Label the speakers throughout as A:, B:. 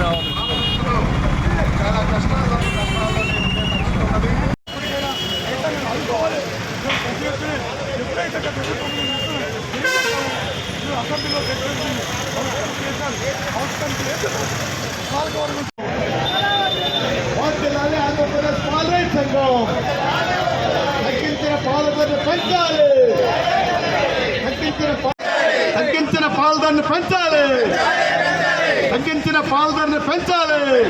A: రావాలి చాలా కష్టాలు ఎప్పుడైతే అసెంబ్లీలో అవసరం లేదు పాల్గొనవచ్చు జిల్లాలే ఆంధ్రప్రదేశ్ పాల్రైట్ సంఘం తగ్గించిన పాల్గొని పెంచాలి తగ్గించిన తగ్గించిన పెంచాలి. తగ్గించిన పాలధరని పెంచాలి.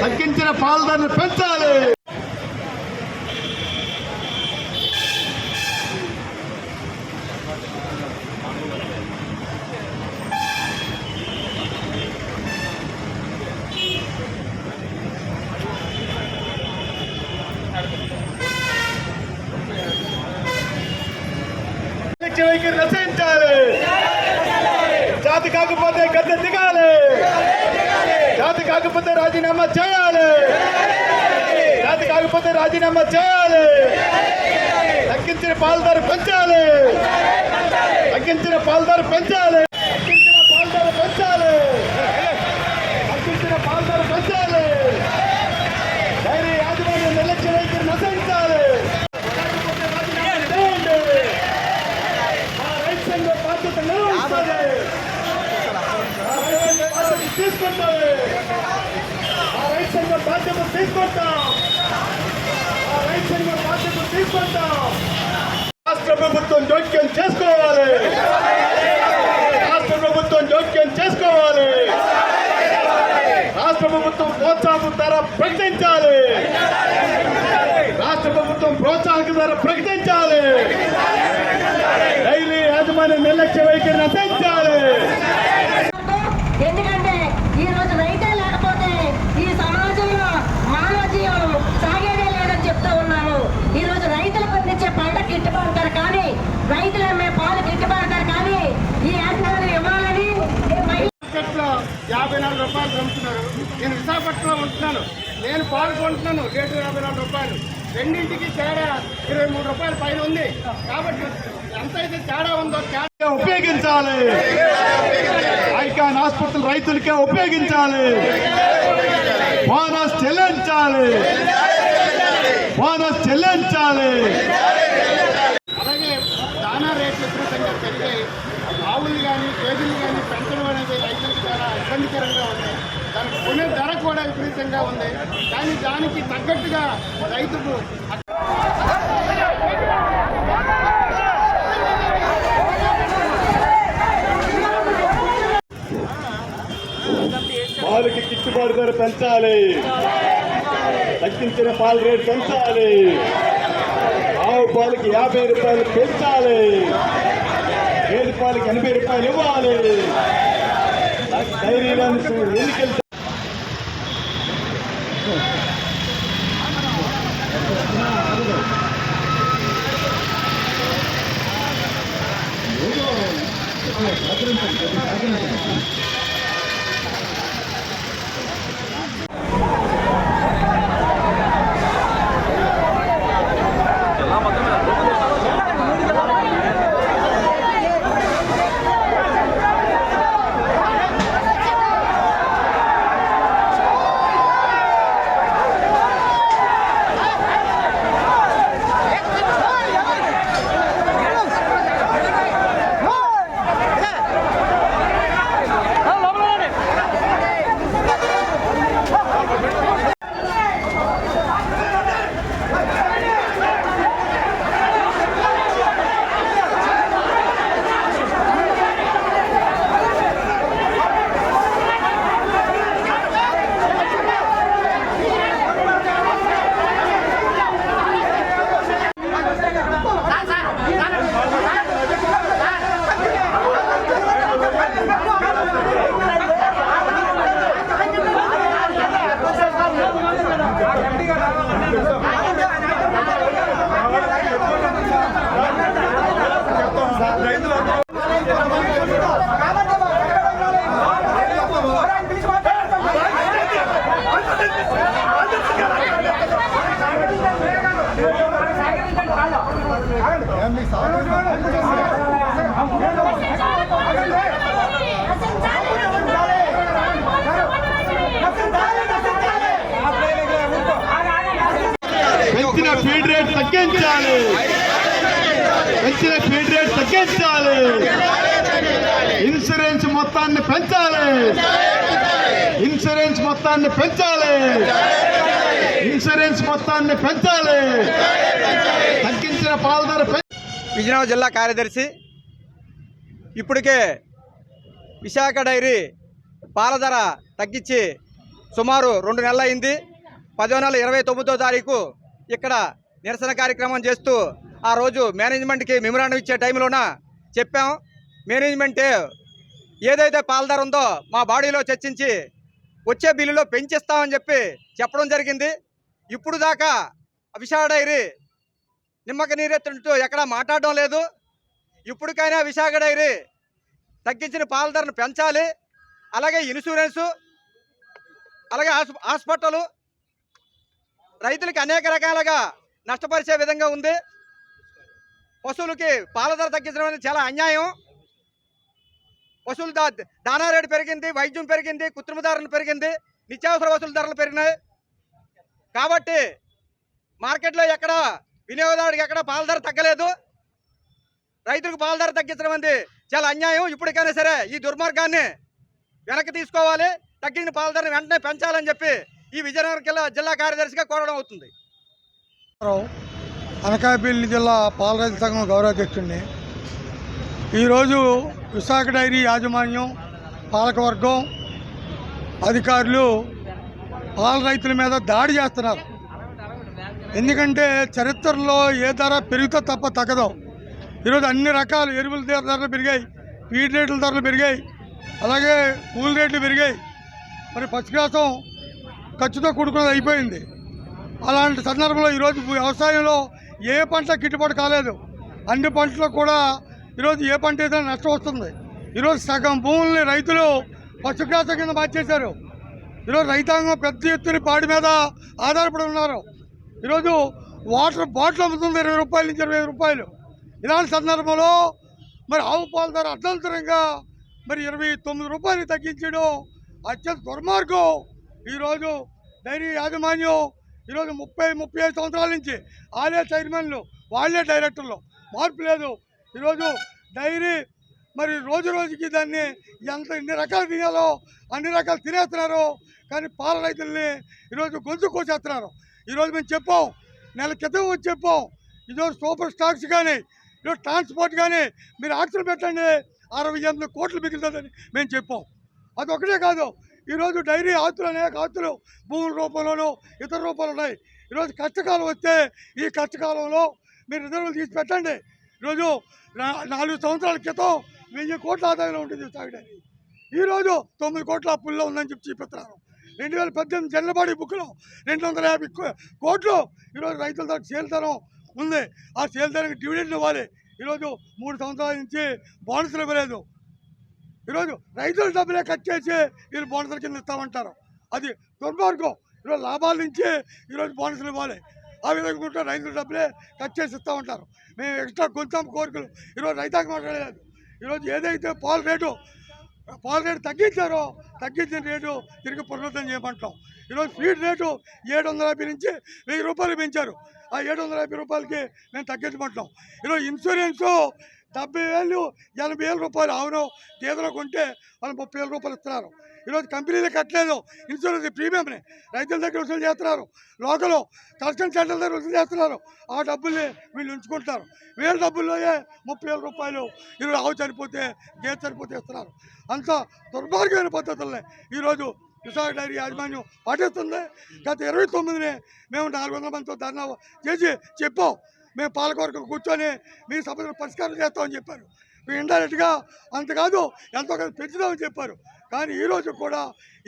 A: తగ్గించిన పాలధరని పెంచాలి. రాజీనామా చేయాలి. జాతి కాకపోతే రాజీనామా చేయాలి. తగ్గించిన పాలదారు పెంచాలి. తగ్గించిన పాలదారు పెంచాలి తగ్గించిన పాలదారు పెంచాలి తగ్గించిన పాలదారు పెంచాలి డైరీ యాజమాన్యం నిర్లక్ష్య వైఖరి నశించాలి కాకపోతే రాజీనామా చేయండి మా రైతు సంఘం బాధ్యత నిర్వహిస్తుంది మా రైతు సంఘం బాధ్యత తీసుకుంటుంది మా రైతు సంఘం బాధ్యత తీసుకుంటాం మా రైతు సంఘం బాధ్యత తీసుకుంటాం రాష్ట్ర ప్రభుత్వం జోక్యం చేసుకోవాలి రాష్ట్ర ప్రభుత్వం జోక్యం చేసుకోవాలి రాష్ట్ర ప్రభుత్వం ప్రోత్సాహక ధర ప్రకటించాలి రాష్ట్ర ప్రభుత్వం ప్రోత్సాహక ధర ప్రకటించాలి డైలీ యాజమాన్య నిర్లక్ష్య వైఖరిని నశించాలి
B: ఎందుకంటే ఈ రోజు రైతే లేకపోతే ఈ సమాజంలో మానవ జీవనం సాగేదే లేదని చెప్తూ ఉన్నాను ఈ రోజు రైతులు పండించే పంట గిట్టుబాటు ధర కానీ రైతులు అమ్మే పాలు గిట్టుబాటు ధర కానీ ఈ యాజమాన్యం ఇవ్వాలని మహిళ
C: మార్కెట్లో యాభై నాలుగు రూపాయలు అమ్ముతున్నారు నేను విశాఖపట్నంలో ఉంటున్నాను. నేను పాల్గొంటున్నాను. రేటు యాభై నాలుగు రూపాయలు. రెండింటికి తేడా ఇరవై మూడు రూపాయల పైన ఉంది. కాబట్టి ఎంతైతే తేడా ఉందో తేడా
A: ఉపయోగించాలి. ఐకాన్ ఆసుపత్రులు రైతులకే ఉపయోగించాలి. బోనస్ చెల్లించాలి. బోనస్ చెల్లించాలి.
C: అలాగే దానా రేట్లు విపరీతంగా పెరిగాయి. ఆవులు కానీ గేదెలు కానీ పెంచడం అనేది రైతులకు చాలా ఇబ్బందికరంగా దానికి కొనే ధర కూడా విపరీతంగా ఉంది. కానీ దానికి తగ్గట్టుగా రైతుకు
A: పాలకి గిట్టుబాటు ధర పెంచాలి. తగ్గించిన పాల రేటు పెంచాలి. ఆవు పాలకి యాభై రూపాయలు పెంచాలి. ఏడు పాలకి ఎనభై రూపాయలు ఇవ్వాలి. డైరీలను ఎన్నికలు 아, 그런 거, 그런 거, 그런 거. తగ్గించాలి. పెంచిన ఫీడ్ రేట్ తగ్గించాలి. ఇన్సూరెన్స్ మొత్తాన్ని పెంచాలి. ఇన్సూరెన్స్ మొత్తాన్ని పెంచాలి. ఇన్సూరెన్స్ మొత్తాన్ని పెంచాలి. తగ్గించిన పాలధర
D: విజయనగరం జిల్లా కార్యదర్శి ఇప్పటికే విశాఖ డైరీ పాల ధర తగ్గించి సుమారు రెండు నెలలు అయింది పదో నెల ఇరవై తొమ్మిదో తారీఖు ఇక్కడ నిరసన కార్యక్రమం చేస్తూ ఆ రోజు మేనేజ్మెంట్కి మెమరాండం ఇచ్చే టైంలోన చెప్పాం. మేనేజ్మెంట్ ఏదైతే పాల ఉందో మా బాడీలో చర్చించి వచ్చే బిల్లులో పెంచిస్తామని చెప్పి చెప్పడం జరిగింది. ఇప్పుడు దాకా విశాఖ డైరీ నిమ్మక నీరెత్తుంటూ ఎక్కడా మాట్లాడడం లేదు. ఇప్పటికైనా విశాఖ డైరీ తగ్గించిన పాల ధరను పెంచాలి. అలాగే ఇన్సూరెన్సు అలాగే హాస్- హాస్పిటల్. రైతులకు అనేక రకాలుగా నష్టపరిచే విధంగా ఉంది. పశువులకి పాల ధర తగ్గించడం అనేది చాలా అన్యాయం. పశువుల దా దానా రేటు పెరిగింది వైద్యం పెరిగింది కృత్రిమ ధరలు పెరిగింది నిత్యావసర వసూలు ధరలు పెరిగినాయి. కాబట్టి మార్కెట్లో ఎక్కడ వినియోగదారుడికి ఎక్కడ పాల ధర తగ్గలేదు. రైతులకు పాల ధర తగ్గించడం అనేది చాలా అన్యాయం. ఇప్పటికైనా సరే ఈ దుర్మార్గాన్ని వెనక్కి తీసుకోవాలి. తగ్గిన పాల ధరను వెంటనే పెంచాలని చెప్పి ఈ విజయనగరం జిల్లా జిల్లా కార్యదర్శిగా కోరడం అవుతుంది.
E: అనకాపల్లి జిల్లా పాల రైతు సంఘం గౌరవాధ్యక్షుడిని ఈరోజు విశాఖ డైరీ యాజమాన్యం పాలకవర్గం అధికారులు పాల రైతుల మీద దాడి చేస్తున్నారు. ఎందుకంటే చరిత్రలో ఏ ధర పెరిగితే తప్ప తగ్గదు. ఈరోజు అన్ని రకాల ఎరువుల ధరలు పెరిగాయి ఫీడ్ రేట్ల ధరలు పెరిగాయి అలాగే పూల రేట్లు పెరిగాయి. మరి పచ్చిగ్రాసం ఖర్చుతో కూడుకున్నది అయిపోయింది. అలాంటి సందర్భంలో ఈరోజు వ్యవసాయంలో ఏ పంట గిట్టుబాటు కాలేదు. అన్ని పంటలకు కూడా ఈరోజు ఏ పంట అయితే నష్టం వస్తుంది. ఈరోజు సగం భూముల్ని రైతులు పశుగ్రాసం కింద మార్చేశారు. ఈరోజు రైతాంగం పెద్ద ఎత్తున పాడి మీద ఆధారపడి ఉన్నారు. ఈరోజు వాటర్ బాటిల్ అమ్ముతుంది ఇరవై రూపాయల నుంచి ఇరవై రూపాయలు. ఇలాంటి సందర్భంలో మరి ఆవు పాల ధర అర్థంతరంగా మరి ఇరవై తొమ్మిది రూపాయలు తగ్గించడం అత్యంత దుర్మార్గం. ఈరోజు డైరీ యాజమాన్యం ఈరోజు ముప్పై ముప్పై ఐదు సంవత్సరాల నుంచి వాళ్ళే చైర్మన్లు వాళ్ళే డైరెక్టర్లు. మార్పు లేదు. ఈరోజు డైరీ మరి రోజు రోజుకి దాన్ని ఎంత ఎన్ని రకాలు తినాలో అన్ని రకాలు తినేస్తున్నారు. కానీ పాల రైతుల్ని ఈరోజు గొంతు కోసేస్తున్నారు. ఈరోజు మేము చెప్పాం నెల క్రితం వచ్చి చెప్పాం ఈరోజు సూపర్ స్టాక్స్ కానీ ఈరోజు ట్రాన్స్పోర్ట్ కానీ మీరు ఆక్షన్ పెట్టండి. అరవై ఎనిమిది కోట్లు మిగులుతుందని మేము చెప్పాం. అది ఒకటే కాదు ఈరోజు డైరీ ఆస్తులు అనేక ఆస్తులు భూముల రూపంలోనూ ఇతర రూపాలు ఉన్నాయి. ఈరోజు కష్టకాలం వస్తే ఈ కష్టకాలంలో మీరు రిజర్వులు తీసి పెట్టండి. ఈరోజు నా- నాలుగు సంవత్సరాల క్రితం వెయ్యి కోట్ల ఆదాయంలో ఉంటుంది విశాఖ ఈరోజు తొమ్మిది కోట్ల అప్పుల్లో ఉందని చెప్పి చూపిస్తున్నారు. రెండు వేల పద్దెనిమిది జల్లబాడి బుక్లో రెండు వందల యాభై కోట్లు ఈరోజు రైతుల ధర సేల్ ధరం ఉంది. ఆ సేల్ ధరకు డివిడెండ్ ఇవ్వాలి. ఈరోజు మూడు సంవత్సరాల నుంచి బోనస్లు ఇవ్వలేదు. ఈరోజు రైతుల డబ్బులే కట్ చేసి వీళ్ళు బోనసుల కింద ఇస్తామంటారు. అది దుర్మార్గం ఈరోజు లాభాల నుంచి ఈరోజు బోనసులు ఇవ్వాలి. ఆ విధంగా కూడా రైతుల డబ్బులే కట్ చేసి ఇస్తామంటారు. మేము ఎక్స్ట్రా కొంచెం కోరికలు. ఈరోజు రైతాంగం మాట్లాడలేదు. ఈరోజు ఏదైతే పాల రేటు పాల రేటు తగ్గించారో తగ్గించిన రేటు తిరిగి పునరుద్ధం చేయమంటాం. ఈరోజు ఫీడ్ రేటు ఏడు వందల యాభై నుంచి వెయ్యి రూపాయలు పెంచారు. ఆ ఏడు వందల యాభై రూపాయలకి మేము తగ్గించమంటాం ఈరోజు ఇన్సూరెన్సు డెబ్బై వేలు ఎనభై వేల రూపాయలు అవును గేదెలో కొంటే వాళ్ళు ముప్పై వేల రూపాయలు ఇస్తున్నారు. ఈరోజు కంపెనీలు కట్టలేదు. ఇన్సూరెన్స్ ప్రీమియంని. రైతుల దగ్గర వసూలు చేస్తున్నారు. లోకల్ కన్స్ట్రక్షన్ సెంటర్ దగ్గర వసూలు చేస్తున్నారు. ఆ డబ్బుల్ని వీళ్ళు ఉంచుకుంటారు వేల డబ్బుల్లోనే ముప్పై వేల రూపాయలు ఈరోజు ఆవు చనిపోతే గేదె చనిపోతే ఇస్తున్నారు. అంత దుర్మార్గమైన పద్ధతులనే ఈరోజు విశాఖ డైరీ యాజమాన్యం పాటిస్తుంది. గత ఇరవై తొమ్మిదిని మేము నాలుగు వందల మందితో ధర్నా చేసి చెప్పాం. మేము పాలకొరకు కూర్చొని మీ సమస్యలు పరిష్కారం చేస్తామని చెప్పారు. మేము ఇండైరెక్ట్గా అంతకాదు ఎంతో కొంత పెంచుదామని చెప్పారు. కానీ ఈరోజు కూడా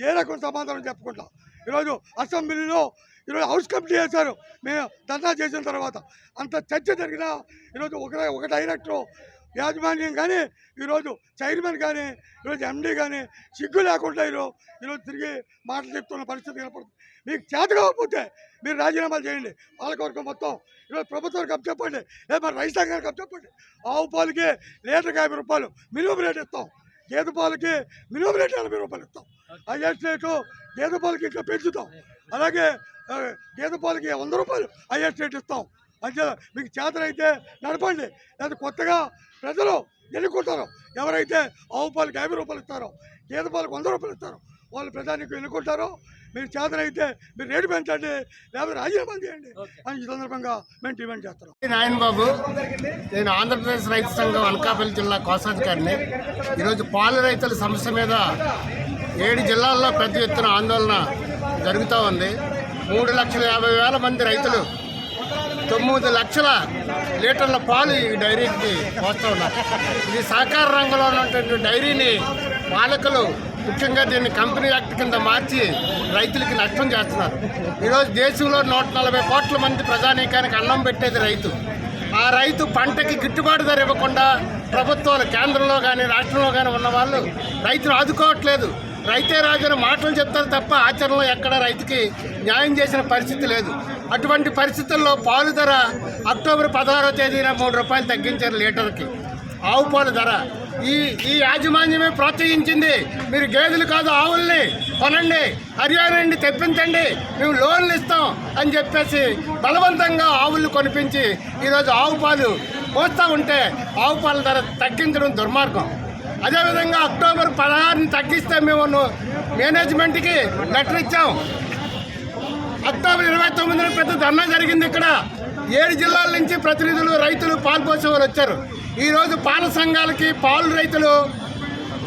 E: ఏ రకం సమాధానం చెప్పకుండా ఈరోజు అసెంబ్లీలో ఈరోజు హౌస్ కమిటీ చేశారు మేము ధర్నా చేసిన తర్వాత అంత చర్చ జరిగినా ఈరోజు ఒక ఒక డైరెక్టర్ యాజమాన్యం కానీ ఈరోజు చైర్మన్ కానీ ఈరోజు ఎండీ కానీ సిగ్గు లేకుండా ఈరోజు ఈరోజు తిరిగి మాటలు చెప్తున్న పరిస్థితి కనపడుతుంది. మీకు చేత కాకపోతే మీరు రాజీనామాలు చేయండి. పాలకవర్గం మొత్తం ఈరోజు ప్రభుత్వానికి కప్ చెప్పండి. లేదా మరి రైతాంగానికి కప్ చెప్పండి. ఆవు పాలకి లీటర్కి యాభై రూపాయలు మినిమం రేట్ ఇస్తాం. గేదె పాలకి మినిమం రేట్ ఎనభై రూపాయలు ఇస్తాం. హైయెస్ట్ రేటు గేదె పాలకి ఇంకా పెంచుతాం. అలాగే గేదె పాలకి వంద రూపాయలు హైయెస్ట్ రేట్ ఇస్తాం. అంతే మీకు చేతనైతే నడపండి. లేదా కొత్తగా ప్రజలు ఎన్నుకుంటారు. ఎవరైతే ఆవు పాలకి యాభై రూపాయలు ఇస్తారో గేదె పాలకు వంద రూపాయలు ఇస్తారో వాళ్ళు ప్రజానికి ఎన్నుకుంటారో. మీరు చేతనైతే మీరు రేటు పెంచండి లేకపోతే రాజీనామా చేయండి అని ఈ సందర్భంగా మేము డిమాండ్ చేస్తున్నాం.
C: నాయన్ బాబు నేను ఆంధ్రప్రదేశ్ రైతు సంఘం అనకాపల్లి జిల్లా కోశాధికారిని. ఈరోజు పాల రైతుల సమస్య మీద ఏడు జిల్లాల్లో పెద్ద ఎత్తున ఆందోళన జరుగుతూ ఉంది. మూడు లక్షల యాభై వేల మంది రైతులు తొమ్మిది లక్షల లీటర్ల పాలు ఈ డైరీకి పోస్తూ ఉన్నారు. ఇది సహకార రంగంలో ఉన్నటువంటి డైరీని పాలకులు ముఖ్యంగా దీన్ని కంపెనీ యాక్ట్ కింద మార్చి రైతులకి నష్టం చేస్తున్నారు. ఈరోజు దేశంలో నూట నలభై కోట్ల మంది ప్రజానీకానికి అన్నం పెట్టేది రైతు. ఆ రైతు పంటకి గిట్టుబాటు ధర ఇవ్వకుండా ప్రభుత్వాలు కేంద్రంలో కానీ రాష్ట్రంలో కానీ ఉన్న వాళ్ళు రైతును ఆదుకోవట్లేదు. రైతే రాజు మాటలు చెప్తారు తప్ప ఆచరణలో ఎక్కడ రైతుకి న్యాయం చేసిన పరిస్థితి లేదు. అటువంటి పరిస్థితుల్లో పాలు ధర అక్టోబర్ పదహారో తేదీన మూడు రూపాయలు తగ్గించారు లీటర్కి. ఆవు పాలు ధర. ఈ ఈ యాజమాన్యమే ప్రోత్సహించింది మీరు గేదెలు కాదు ఆవుల్ని కొనండి హర్యానా నుండి తెప్పించండి మేము లోన్లు ఇస్తాం అని చెప్పేసి బలవంతంగా ఆవులు కొనిపించి ఈరోజు ఆవు పాలు పోస్తూ ఉంటే ఆవు పాల ధర తగ్గించడం దుర్మార్గం. అదేవిధంగా అక్టోబర్ పదహారుని తగ్గిస్తే మేము మేనేజ్మెంట్కి లెటర్ ఇచ్చాం. అక్టోబర్ ఇరవై తొమ్మిదిన పెద్ద ధర్నా జరిగింది ఇక్కడ. ఏడు జిల్లాల నుంచి ప్రతినిధులు రైతులు పాలు వారు వచ్చారు ఈరోజు పాల సంఘాలకి పాలు రైతులు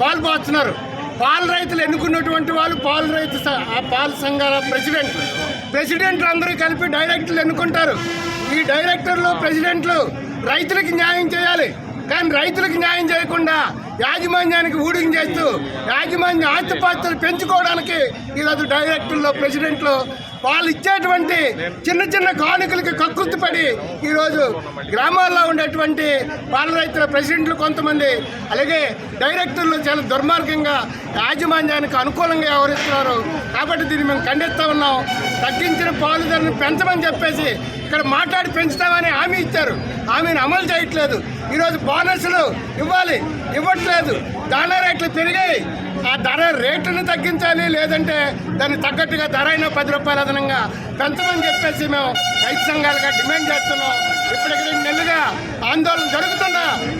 C: పాల్పోతున్నారు పాల రైతులు ఎన్నుకున్నటువంటి వాళ్ళు పాల రైతు ఆ పాల సంఘాల ప్రెసిడెంట్. ప్రెసిడెంట్లు అందరూ కలిపి డైరెక్టర్లు ఎన్నుకుంటారు. ఈ డైరెక్టర్లు ప్రెసిడెంట్లు రైతులకి న్యాయం చేయాలి. కానీ రైతులకు న్యాయం చేయకుండా యాజమాన్యానికి ఊడిగం చేస్తూ యాజమాన్య ఆస్తిపాస్తులు పెంచుకోవడానికి ఈరోజు డైరెక్టర్లో ప్రెసిడెంట్లు వాళ్ళు ఇచ్చేటువంటి చిన్న చిన్న కానుకలకి కక్కుర్తి పడి ఈరోజు గ్రామాల్లో ఉండేటువంటి పాల రైతుల ప్రెసిడెంట్లు కొంతమంది అలాగే డైరెక్టర్లు చాలా దుర్మార్గంగా యాజమాన్యానికి అనుకూలంగా వ్యవహరిస్తున్నారు. కాబట్టి దీన్ని మేము ఖండిస్తూ ఉన్నాం. తగ్గించిన పాలు ధరను పెంచమని చెప్పేసి ఇక్కడ మాట్లాడి పెంచుతామని హామీ ఇచ్చారు. హామీని అమలు చేయట్లేదు. ఈరోజు బోనస్లు ఇవ్వాలి. ఇవ్వట్లేదు. దానా రేట్లు పెరిగాయి. ఆ ధర రేట్లను తగ్గించాలి లేదంటే దానికి తగ్గట్టుగా ధర అయినా పది రూపాయలు అదనంగా పెంచమని చెప్పేసి మేము రైతు సంఘాలుగా డిమాండ్ చేస్తున్నాం. ఇప్పటికి రెండు నెలలుగా ఆందోళన జరుగుతున్న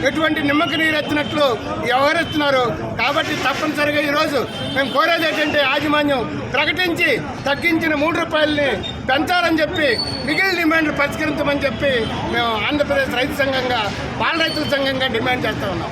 C: ఎటువంటి నిమ్మకి నీరు ఎత్తినట్లు వ్యవహరిస్తున్నారు కాబట్టి తప్పనిసరిగా ఈరోజు మేము కోరేది ఏంటంటే యాజమాన్యం ప్రకటించి తగ్గించిన మూడు రూపాయలని పెంచాలని చెప్పి మిగిలిన డిమాండ్లు పరిష్కరించమని చెప్పి మేము ఆంధ్రప్రదేశ్ రైతు సంఘంగా పాల రైతుల సంఘంగా డిమాండ్ చేస్తా ఉన్నాం.